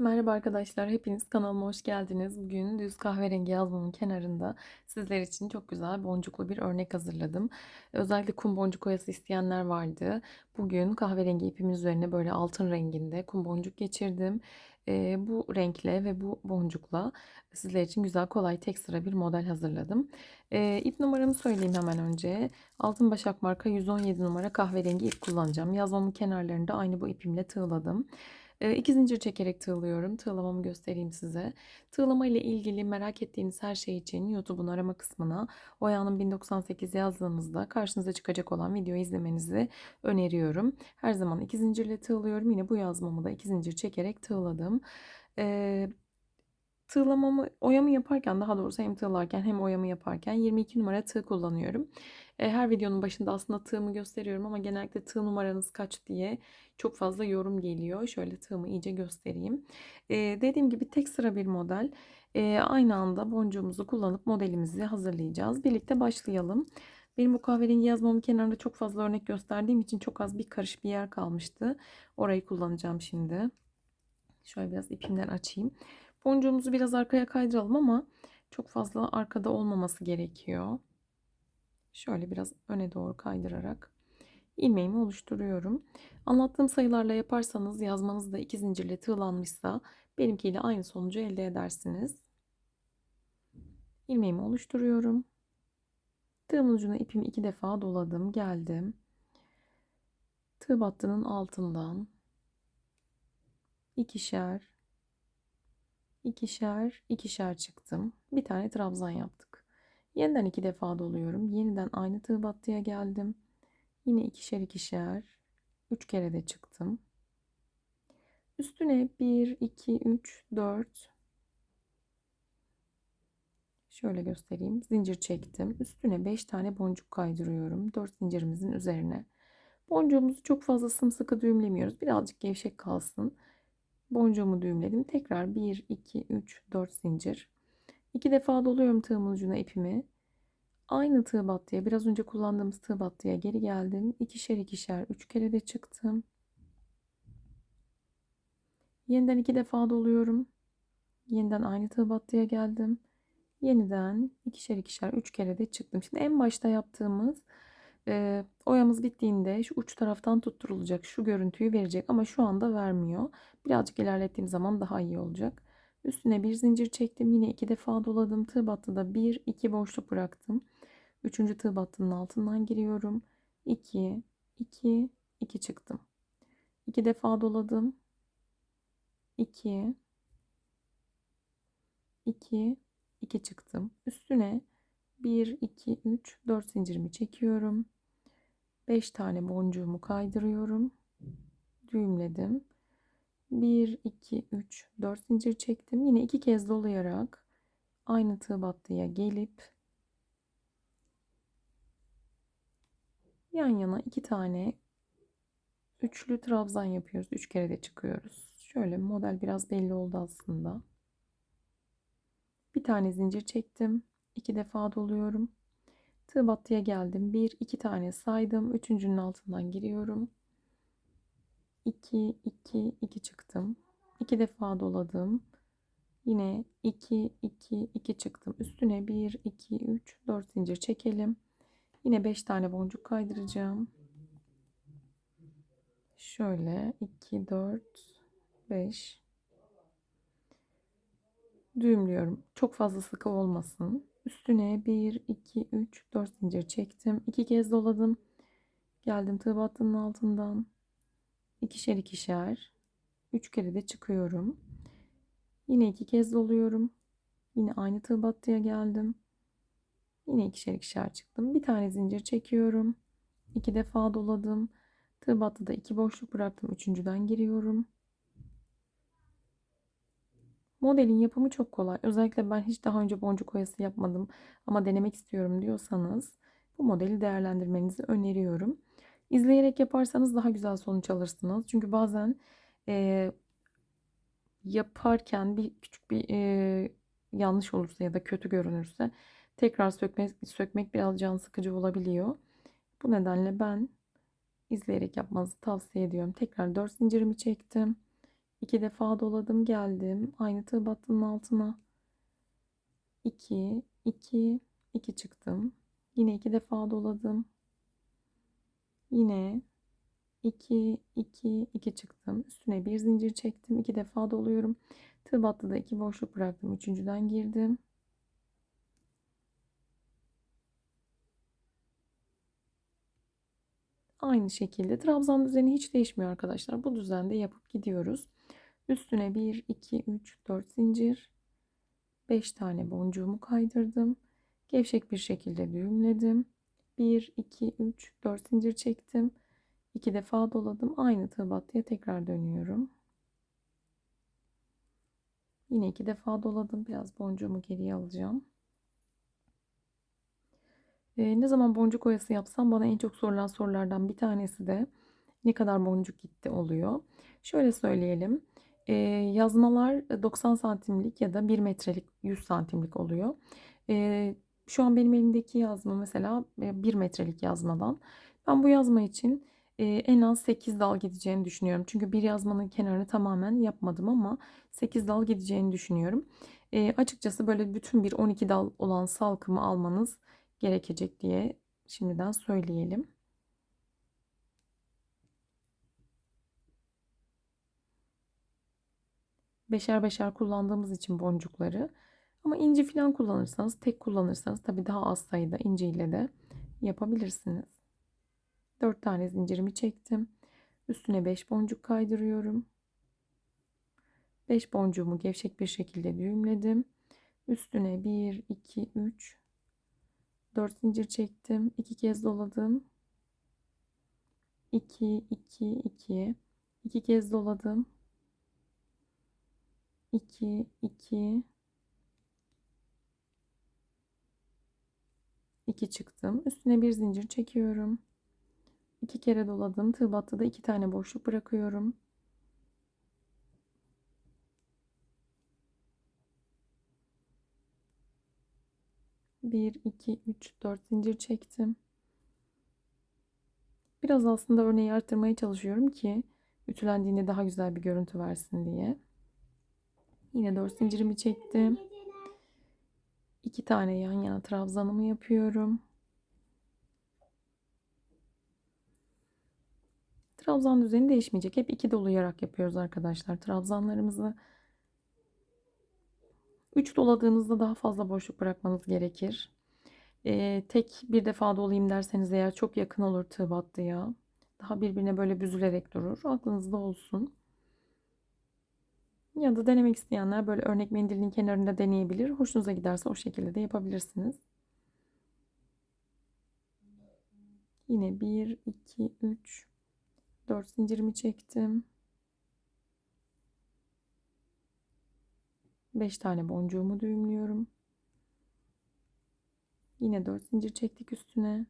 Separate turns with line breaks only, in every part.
Merhaba arkadaşlar, hepiniz kanalıma hoş geldiniz. Bugün düz kahverengi yazmamın kenarında sizler için çok güzel boncuklu bir örnek hazırladım. Özellikle kum boncuk oyası isteyenler vardı. Bugün kahverengi ipimin üzerine böyle altın renginde kum boncuk geçirdim. Ee, bu renkle ve bu boncukla sizler için güzel, kolay, tek sıra bir model hazırladım. Ee, ip numaramı söyleyeyim hemen önce. Altın Başak marka 117 numara kahverengi ip kullanacağım. Yazmamın kenarlarında aynı bu ipimle tığladım. 2 zincir çekerek tığlıyorum. Tığlamamı göstereyim size. Tığlama ile ilgili merak ettiğiniz her şey için YouTube'un arama kısmına Oya'nın 1098 yazdığınızda karşınıza çıkacak olan videoyu izlemenizi öneriyorum. Her zaman 2 zincirle tığlıyorum. Yine bu yazmamı da 2 zincir çekerek tığladım. Eee Tığlamamı, oyamı yaparken daha doğrusu hem tığlarken hem oyamı yaparken 22 numara tığ kullanıyorum. E, her videonun başında aslında tığımı gösteriyorum ama genellikle tığ numaranız kaç diye çok fazla yorum geliyor. Şöyle tığımı iyice göstereyim. E, dediğim gibi tek sıra bir model. E, aynı anda boncuğumuzu kullanıp modelimizi hazırlayacağız. Birlikte başlayalım. Benim bu kahverengi yazmamın kenarında çok fazla örnek gösterdiğim için çok az bir karış bir yer kalmıştı. Orayı kullanacağım şimdi. Şöyle biraz ipimden açayım. Boncuğumuzu biraz arkaya kaydıralım ama çok fazla arkada olmaması gerekiyor. Şöyle biraz öne doğru kaydırarak ilmeğimi oluşturuyorum. Anlattığım sayılarla yaparsanız yazmanız da iki zincirle tığlanmışsa benimkiyle aynı sonucu elde edersiniz. İlmeğimi oluşturuyorum. Tığımın ucuna ipimi iki defa doladım. Geldim. Tığ battının altından ikişer ikişer ikişer çıktım. Bir tane trabzan yaptık. Yeniden iki defa doluyorum. Yeniden aynı tığ battıya geldim. Yine ikişer ikişer. Üç kere de çıktım. Üstüne 1, 2, 3, 4. Şöyle göstereyim. Zincir çektim. Üstüne 5 tane boncuk kaydırıyorum. 4 zincirimizin üzerine. Boncuğumuzu çok fazla sımsıkı düğümlemiyoruz. Birazcık gevşek kalsın. Boncuğumu düğümledim. Tekrar 1, 2, 3, 4 zincir. 2 defa doluyorum tığımın ucuna ipimi. Aynı tığ battıya biraz önce kullandığımız tığ battıya geri geldim. İkişer ikişer 3 kere de çıktım. Yeniden 2 defa doluyorum. Yeniden aynı tığ battıya geldim. Yeniden ikişer ikişer 3 kere de çıktım. Şimdi en başta yaptığımız e, oyamız bittiğinde şu uç taraftan tutturulacak. Şu görüntüyü verecek ama şu anda vermiyor. Birazcık ilerlettiğim zaman daha iyi olacak. Üstüne bir zincir çektim. Yine iki defa doladım. Tığ battıda bir iki boşluk bıraktım. Üçüncü tığ battının altından giriyorum. 2 2 2 çıktım. İki defa doladım. 2 2 2 çıktım. Üstüne 1 2 3 4 zincirimi çekiyorum. 5 tane boncuğumu kaydırıyorum. Düğümledim. 1 2 3 4 zincir çektim. Yine iki kez dolayarak aynı tığ battıya gelip yan yana iki tane üçlü trabzan yapıyoruz. Üç kere de çıkıyoruz. Şöyle model biraz belli oldu aslında. Bir tane zincir çektim. İki defa doluyorum. Tığ battıya geldim. Bir, iki tane saydım. Üçüncünün altından giriyorum. 2, 2, 2 çıktım. 2 defa doladım. Yine 2, 2, 2 çıktım. Üstüne 1, 2, 3, 4 zincir çekelim. Yine 5 tane boncuk kaydıracağım. Şöyle 2, 4, 5. Düğümlüyorum. Çok fazla sıkı olmasın. Üstüne 1, 2, 3, 4 zincir çektim. 2 kez doladım. Geldim tığ battının altından. ikişer ikişer. 3 kere de çıkıyorum. Yine iki kez doluyorum. Yine aynı tığ battıya geldim. Yine ikişer ikişer çıktım. Bir tane zincir çekiyorum. İki defa doladım. Tığ battıda iki boşluk bıraktım. Üçüncüden giriyorum. Modelin yapımı çok kolay. Özellikle ben hiç daha önce boncuk oyası yapmadım ama denemek istiyorum diyorsanız bu modeli değerlendirmenizi öneriyorum. İzleyerek yaparsanız daha güzel sonuç alırsınız. Çünkü bazen e, yaparken bir küçük bir e, yanlış olursa ya da kötü görünürse tekrar sökmek, sökmek biraz can sıkıcı olabiliyor. Bu nedenle ben izleyerek yapmanızı tavsiye ediyorum. Tekrar 4 zincirimi çektim. İki defa doladım geldim. Aynı tığ battının altına. 2, 2, 2 çıktım. Yine iki defa doladım. Yine 2, 2, 2 çıktım. Üstüne bir zincir çektim. iki defa doluyorum. Tığ battıda iki boşluk bıraktım. Üçüncüden girdim. Aynı şekilde trabzan düzeni hiç değişmiyor arkadaşlar. Bu düzende yapıp gidiyoruz. Üstüne 1, 2, 3, 4 zincir. 5 tane boncuğumu kaydırdım. Gevşek bir şekilde düğümledim. 1, 2, 3, 4 zincir çektim. 2 defa doladım. Aynı tığ tekrar dönüyorum. Yine iki defa doladım. Biraz boncuğumu geriye alacağım. Ee, ne zaman boncuk oyası yapsam bana en çok sorulan sorulardan bir tanesi de ne kadar boncuk gitti oluyor. Şöyle söyleyelim. Ee, yazmalar 90 santimlik ya da 1 metrelik 100 santimlik oluyor. Ee, şu an benim elimdeki yazma mesela 1 metrelik yazmadan. Ben bu yazma için e, en az 8 dal gideceğini düşünüyorum. Çünkü bir yazmanın kenarını tamamen yapmadım ama 8 dal gideceğini düşünüyorum. E, açıkçası böyle bütün bir 12 dal olan salkımı almanız gerekecek diye şimdiden söyleyelim. Beşer beşer kullandığımız için boncukları ama inci falan kullanırsanız tek kullanırsanız tabii daha az sayıda inci ile de yapabilirsiniz. 4 tane zincirimi çektim. Üstüne 5 boncuk kaydırıyorum. 5 boncuğumu gevşek bir şekilde düğümledim. Üstüne 1, 2, 3, 4 zincir çektim. 2 kez doladım. 2, 2, 2. 2 kez doladım. 2, 2. 2 çıktım. Üstüne bir zincir çekiyorum. 2 kere doladım. Tığ battıda 2 tane boşluk bırakıyorum. Bir, iki, üç, dört zincir çektim. Biraz aslında örneği arttırmaya çalışıyorum ki ütülendiğinde daha güzel bir görüntü versin diye. Yine dört zincirimi çektim. İki tane yan yana trabzanımı yapıyorum. Trabzan düzeni değişmeyecek. Hep iki dolayarak yapıyoruz arkadaşlar. Trabzanlarımızı 3 doladığınızda daha fazla boşluk bırakmanız gerekir. Ee, tek bir defa dolayayım derseniz eğer çok yakın olur tığ battıya. Daha birbirine böyle büzülerek durur. Aklınızda olsun. Ya da denemek isteyenler böyle örnek mendilin kenarında deneyebilir. Hoşunuza giderse o şekilde de yapabilirsiniz. Yine 1, 2, 3, 4 zincirimi çektim. 5 tane boncuğumu düğümlüyorum. Yine 4 zincir çektik üstüne.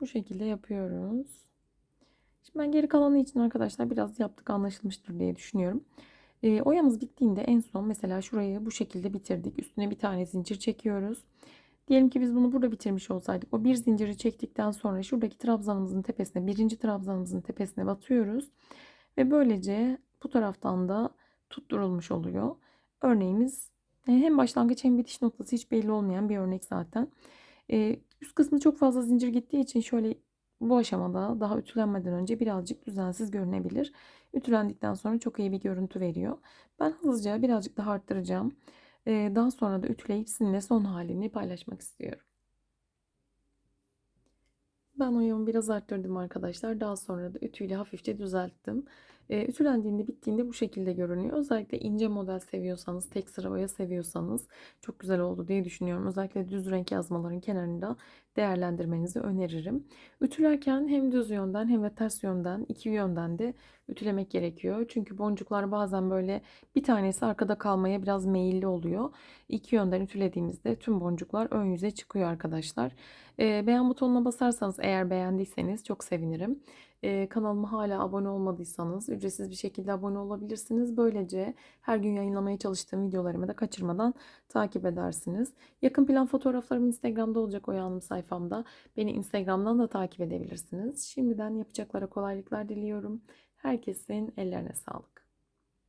Bu şekilde yapıyoruz. Şimdi ben geri kalanı için arkadaşlar biraz yaptık anlaşılmıştır diye düşünüyorum. E, oyamız bittiğinde en son mesela şurayı bu şekilde bitirdik. Üstüne bir tane zincir çekiyoruz. Diyelim ki biz bunu burada bitirmiş olsaydık. O bir zinciri çektikten sonra şuradaki trabzanımızın tepesine, birinci trabzanımızın tepesine batıyoruz. Ve böylece bu taraftan da tutturulmuş oluyor. Örneğimiz e, hem başlangıç hem bitiş noktası hiç belli olmayan bir örnek zaten. Üst kısmı çok fazla zincir gittiği için şöyle bu aşamada daha ütülenmeden önce birazcık düzensiz görünebilir. Ütülendikten sonra çok iyi bir görüntü veriyor. Ben hızlıca birazcık daha arttıracağım. Daha sonra da ütüleyip sizinle son halini paylaşmak istiyorum. Ben oyamı biraz arttırdım arkadaşlar. Daha sonra da ütüyle hafifçe düzelttim. E, ütülendiğinde bittiğinde bu şekilde görünüyor. Özellikle ince model seviyorsanız, tek sıra oya seviyorsanız çok güzel oldu diye düşünüyorum. Özellikle düz renk yazmaların kenarında değerlendirmenizi öneririm. Ütülerken hem düz yönden hem de ters yönden iki yönden de ütülemek gerekiyor. Çünkü boncuklar bazen böyle bir tanesi arkada kalmaya biraz meyilli oluyor. İki yönden ütülediğimizde tüm boncuklar ön yüze çıkıyor arkadaşlar. E, beğen butonuna basarsanız eğer beğendiyseniz çok sevinirim. Ee, kanalıma hala abone olmadıysanız ücretsiz bir şekilde abone olabilirsiniz. Böylece her gün yayınlamaya çalıştığım videolarımı da kaçırmadan takip edersiniz. Yakın plan fotoğraflarım Instagram'da olacak Oya Hanım sayfamda. Beni Instagram'dan da takip edebilirsiniz. Şimdiden yapacaklara kolaylıklar diliyorum. Herkesin ellerine sağlık.